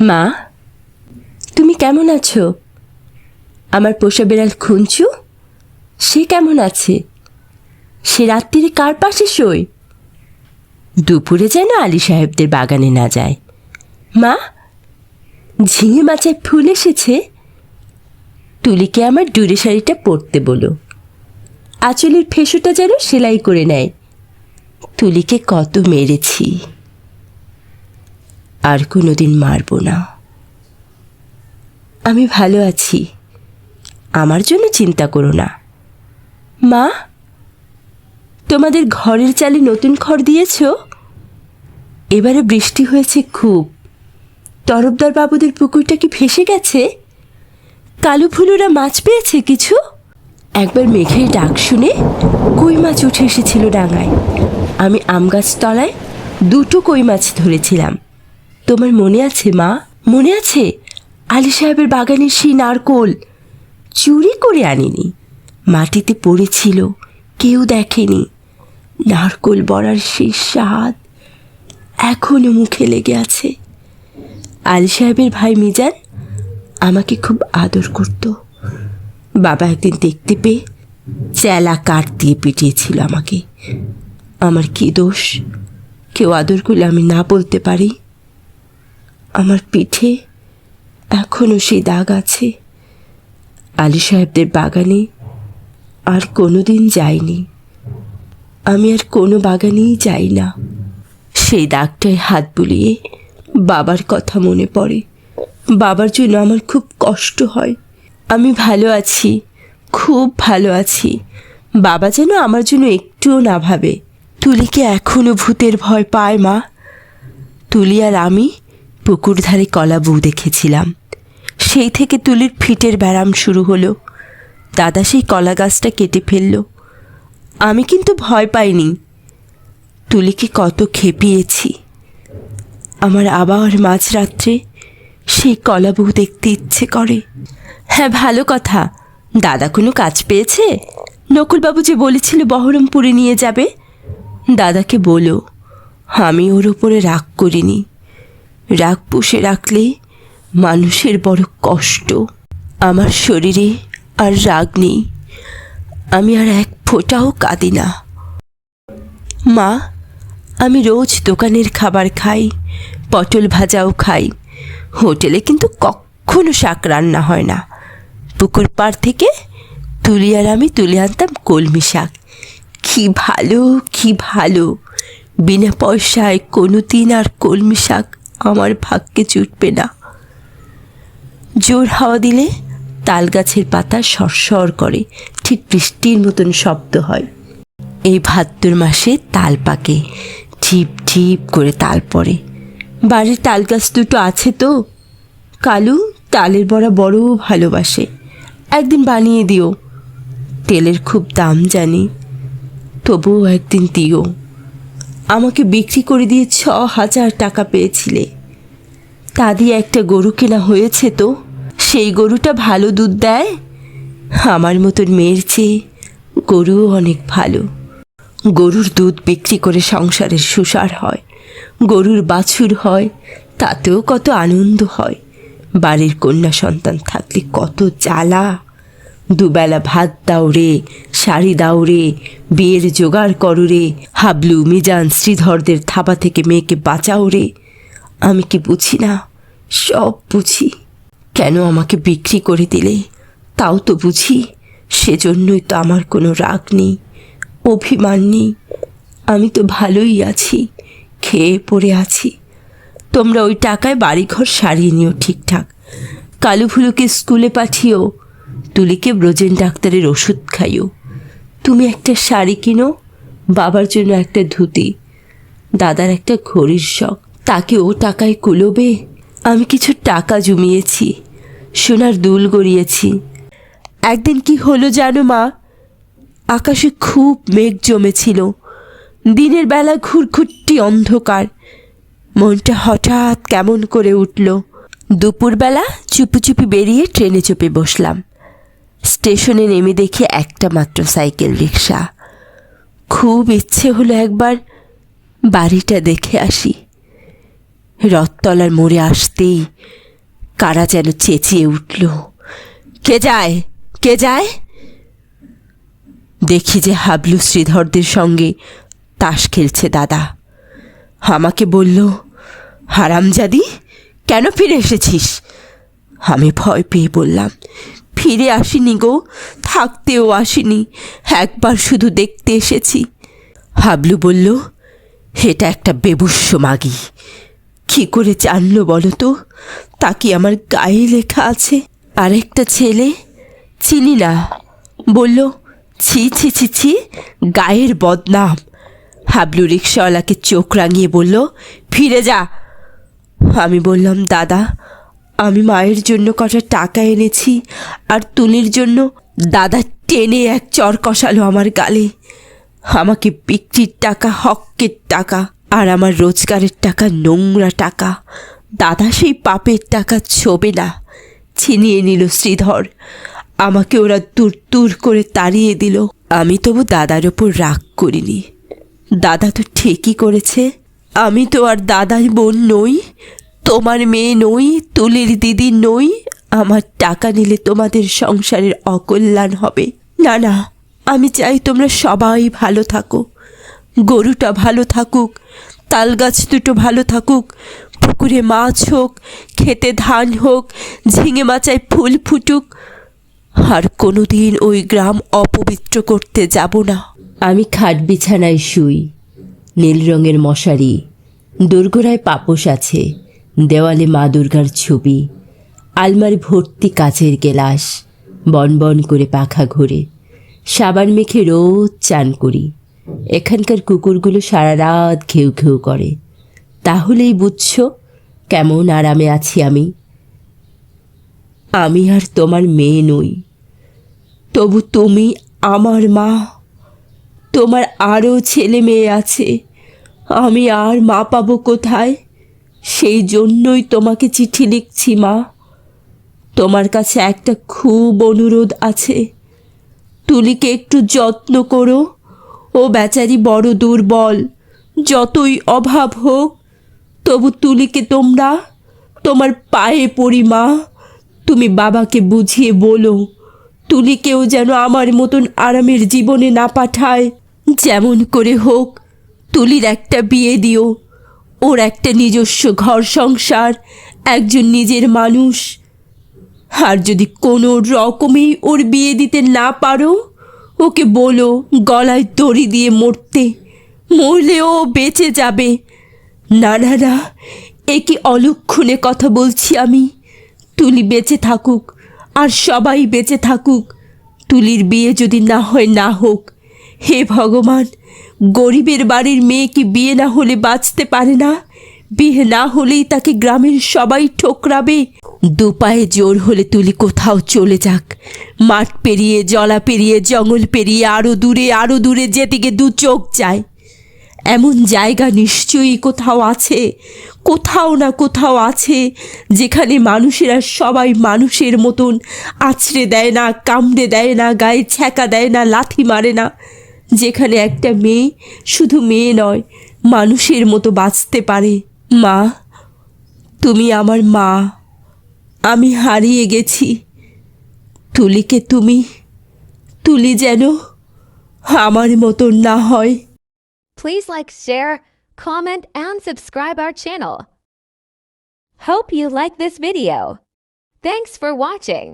মা, তুমি কেমন আছো? আমার পোষা বেড়াল খুঞ্চু সে কেমন আছে? সে রাত্রিরে কার পাশে শোয়? দুপুরে যেন আলী সাহেবদের বাগানে না যায়। মা, ঝিঙে মাছের ফুল এসেছে? তুলিকে আমার ডুরে শাড়িটা পরতে বলো। আঁচলের ফেসুটা যেন সেলাই করে নেয়। তুলিকে কত মেরেছি। আর কোনোদিন মারব না। আমি ভালো আছি। আমার জন্য চিন্তা করো না। মা, তোমাদের ঘরের চালে নতুন খড় দিয়েছ? এবারে বৃষ্টি হয়েছে খুব। তরফদার বাবুদের পুকুরটা কি ভেসে গেছে? কালু ফুলুরা মাছ পেয়েছে কিছু? একবার মেঘের ডাক শুনে কই মাছ উঠে এসেছিল ডাঙায়। আমি আম গাছ তলায় দুটো কই মাছ ধরেছিলাম। তোমার মনে আছে, মা? মনে আছে? আলী সাহেবের বাগানের সেই নারকোল। চুরি করে আনিনি। মাটিতে পড়েছিল, কেউ দেখেনি। নারকোল বড়ার সেই স্বাদ এখনও মুখে লেগে আছে। আলী সাহেবের ভাই মিজান আমাকে খুব আদর করত। বাবা একদিন দেখতে পেয়ে চেলা কাঠ দিয়ে পিটিয়েছিল আমাকে। আমার কি দোষ? কেউ আদর করলে আমি না বলতে পারি। আমার পিঠে এখনও সেই দাগ আছে। আলী সাহেবদের বাগানে আর কোনো দিন যাইনি। আমি আর কোনো বাগানেই যাই না। সেই দাগটায় হাত বুলিয়ে বাবার কথা মনে পড়ে। বাবার জন্য আমার খুব কষ্ট হয়। আমি ভালো আছি, খুব ভালো আছি। বাবা যেন আমার জন্য একটুও না ভাবে। তুলিকে এখনও ভূতের ভয় পায় মা। তুলি আর আমি পুকুর ধারে কলা বউ দেখেছিলাম। সেই থেকে তুলির ফিটের ব্যারাম শুরু হলো। দাদা সেই কলা গাছটা কেটে ফেলল। আমি কিন্তু ভয় পাইনি। তুলিকে কত খেপিয়েছি। আমার আবার মাঝরাত্রে সেই কলা বউ দেখতে ইচ্ছে করে। হ্যাঁ ভালো কথা। দাদা কোনো কাজ পেয়েছে? নকুলবাবু যে বলেছিল বহরমপুরে নিয়ে যাবে, দাদাকে বলো। আমি ওর ওপরে রাগ করিনি। রাগ পুষে রাখলে মানুষের বড় কষ্ট। আমার শরীরে আর রাগ নেই। আমি আর এক ফোঁটাও কাঁদি না। মা, আমি রোজ দোকানের খাবার খাই, পটল ভাজাও খাই। হোটেলে কিন্তু কখনো শাক রান্না হয় না। পুকুর পাড় থেকে তুলি আর আমি তুলে আনতাম কলমি শাক। কি ভালো কি ভালো। বিনা পয়সায় কোনো দিন আর কলমি শাক আমার ভাগ্যে জুটবে না। জোর হাওয়া দিলে তাল গাছের পাতা সরসর করে, ঠিক বৃষ্টির মতন শব্দ হয়। এই ভাদ্র মাসে তাল পাকে, ঝিপ ঝিপ করে তাল পড়ে। বাড়ির তাল গাছ দুটো আছে তো? কালু তালের বড়া বড় ভালোবাসে। একদিন বানিয়ে দিও। তেলের খুব দাম জানি, তবুও একদিন দিও। আমাকে বিক্রি করে দিয়ে ছ হাজার টাকা পেয়েছিলে। তা দিয়ে একটা গরু কেনা হয়েছে তো? সেই গরুটা ভালো দুধ দেয়? আমার মতন মেয়ের চেয়ে গরুও অনেক ভালো। গরুর দুধ বিক্রি করে সংসারের সুসার হয়, গরুর বাছুর হয়, তাতেও কত আনন্দ হয়। বাড়ির কন্যা সন্তান থাকলে কত জ্বালা। দুবেলা ভাত দাও রে, শাড়ি দাও রে, বিয়ের জোগাড় করো রে। হাবলু মিজান শ্রীধরদের থাবা থেকে মেয়েকে বাঁচাও রে। আমি কি বুঝি না? সব বুঝি। কেন আমাকে বিক্রি করে দিলে? তাও তো বুঝি। সেজন্যই তো আমার কোনো রাগ নেই, অভিমান নেই। আমি তো ভালোই আছি, খেয়ে পড়ে আছি। তোমরা ওই টাকায় বাড়িঘর সারিয়ে নিও ঠিকঠাক। কালু ফুলুকে স্কুলে পাঠিও তুলিকে ব্রজেন ডাক্তারের ওষুধ খাইও। তুমি একটা শাড়ি কিনো, বাবার জন্য একটা ধুতি। দাদার একটা ঘড়ির শখ। তাকে ও টাকায় কুলোবে? আমি কিছু টাকা জমিয়েছি, সোনার দুল গড়িয়েছি। একদিন কি হলো জানো মা? আকাশে খুব মেঘ জমেছিল। দিনের বেলা ঘুরঘুরটি অন্ধকার। মনটা হঠাৎ কেমন করে উঠল। দুপুরবেলা চুপি চুপি বেরিয়ে ট্রেনে চেপে বসলাম। স্টেশনে নেমে দেখি একটা মাত্র সাইকেল রিক্সা খুব ইচ্ছে হলো একবার বাড়িটা দেখে আসি। রথতলার মোড়ে আসতেই কারা যেন চেঁচিয়ে উঠল, কে যায়? কে যায়? দেখি যে হাবলু শ্রীধরদের সঙ্গে তাস খেলছে দাদা। আমাকে বলল, হারামজাদি, কেন ফিরে এসেছিস? আমি ভয় পেয়ে বললাম ফিরে আসিনি গো, থাকতেও আসিনি, একবার শুধু দেখতে এসেছি। হাবলু বলল, এটা একটা বেবুস্য মাগি। কি করে জানলো বলো তো? তা কি আমার গায়ে লেখা আছে? আরেকটা ছেলে, চিনি না। বলল, ছি ছি ছি ছি, গায়ের বদনাম। হাবলু রিক্সাওয়ালাকে চোখ রাঙিয়ে বলল, ফিরে যা। আমি বললাম, দাদা আমি মায়ের জন্য কটা টাকা এনেছি আর তুলির জন্য দাদা টেনে এক চর কষালো আমার গালে। আমাকে বিক্রির টাকা, হকের টাকা আর আমার রোজগারের টাকা, নোংরা টাকা। দাদা সেই পাপের টাকা ছোবে না, ছিনিয়ে নিল শ্রীধর। আমাকে ওরা দূর দূর করে তাড়িয়ে দিল। আমি তবু দাদার ওপর রাগ করিনি। দাদা তো ঠিকই করেছে। আমি তো আর দাদার বোন নই তোমার মেয়ে নই, তুলির দিদি নই, আমার টাকা নিলে তোমাদের সংসারের অকল্যাণ হবে। না না, আমি চাই তোমরা সবাই ভালো থাকো। গরুটা ভালো থাকুক তাল গাছ দুটো ভালো থাকুক, পুকুরে মাছ হোক, খেতে ধান হোক, ঝিঙে মাচায় ফুল ফুটুক। আর কোনোদিন ওই গ্রাম অপবিত্র করতে যাব না। আমি খাট বিছানায় শুই, নীল রঙের মশারি দোরগোড়ায় পাপোশ আছে। দেওয়ালে মা দুর্গার ছবি, আলমারি ভর্তি কাচের গেলাস, বনবন করে পাখা ঘোরে। সাবান মেখে রোজ চান করি। এখানকার কুকুরগুলো সারা রাত ঘেউ ঘেউ করে। তাহলেই বুঝছ কেমন আরামে আছি আমি। আমি আর তোমার মেয়ে নই। তবু তুমি আমার মা। তোমার আরও ছেলে মেয়ে আছে। আমি আর মা পাবো কোথায়? সেই জন্যই তোমাকে চিঠি লিখছি, মা। তোমার কাছে একটা খুব অনুরোধ আছে। তুলিকে একটু যত্ন করো। ও বেচারি বড় দুর্বল। যতই অভাব হোক, তবু তুলিকে তোমরা তোমার পায়ে পড়ি, মা। তুমি বাবাকে বুঝিয়ে বলো, তুলিকেও যেন আমার মতন আরামের জীবনে না পাঠায়। যেমন করে হোক, তুলির একটা বিয়ে দিও। ওর একটা নিজস্ব ঘর সংসার, একজন নিজের মানুষ। আর যদি কোনো রকমেই ওর বিয়ে দিতে না পারো, ওকে বলো গলায় দড়ি দিয়ে মরতে মরলেও বেঁচে যাবে। না না না, এ কি অলক্ষণে কথা বলছি আমি। তুলি বেঁচে থাকুক, আর সবাই বেঁচে থাকুক। তুলির বিয়ে যদি না হয় না হোক। হে ভগবান গরিবের বাড়ির মেয়ে কি বিয়ে না হলে বাঁচতে পারে না? বিয়ে না হলেই তাকে গ্রামের সবাই ঠোকরাবে। দুপায়ে জোর হলে তুলি কোথাও চলে যাক। মাঠ পেরিয়ে, জলা পেরিয়ে, জঙ্গল পেরিয়ে আরও দূরে আরও দূরে যেদিকে দু চোখ যায়। এমন জায়গা নিশ্চয়ই কোথাও আছে, কোথাও না কোথাও আছে, যেখানে মানুষেরা সবাই মানুষের মতন আছড়ে দেয় না, কামড়ে দেয় না, গায়ে ছ্যাঁকা দেয় না, লাথি মারে না। যেখানে একটা মেয়ে শুধু মেয়ে নয়, মানুষের মতো বাঁচতে পারে। মা, তুমি আমার মা। আমি হারিয়ে গেছি। তুলিকে তুমি, তুলি যেন আমার মতো না হয়। Please like share comment and subscribe our channel hope you like this video thanks for watching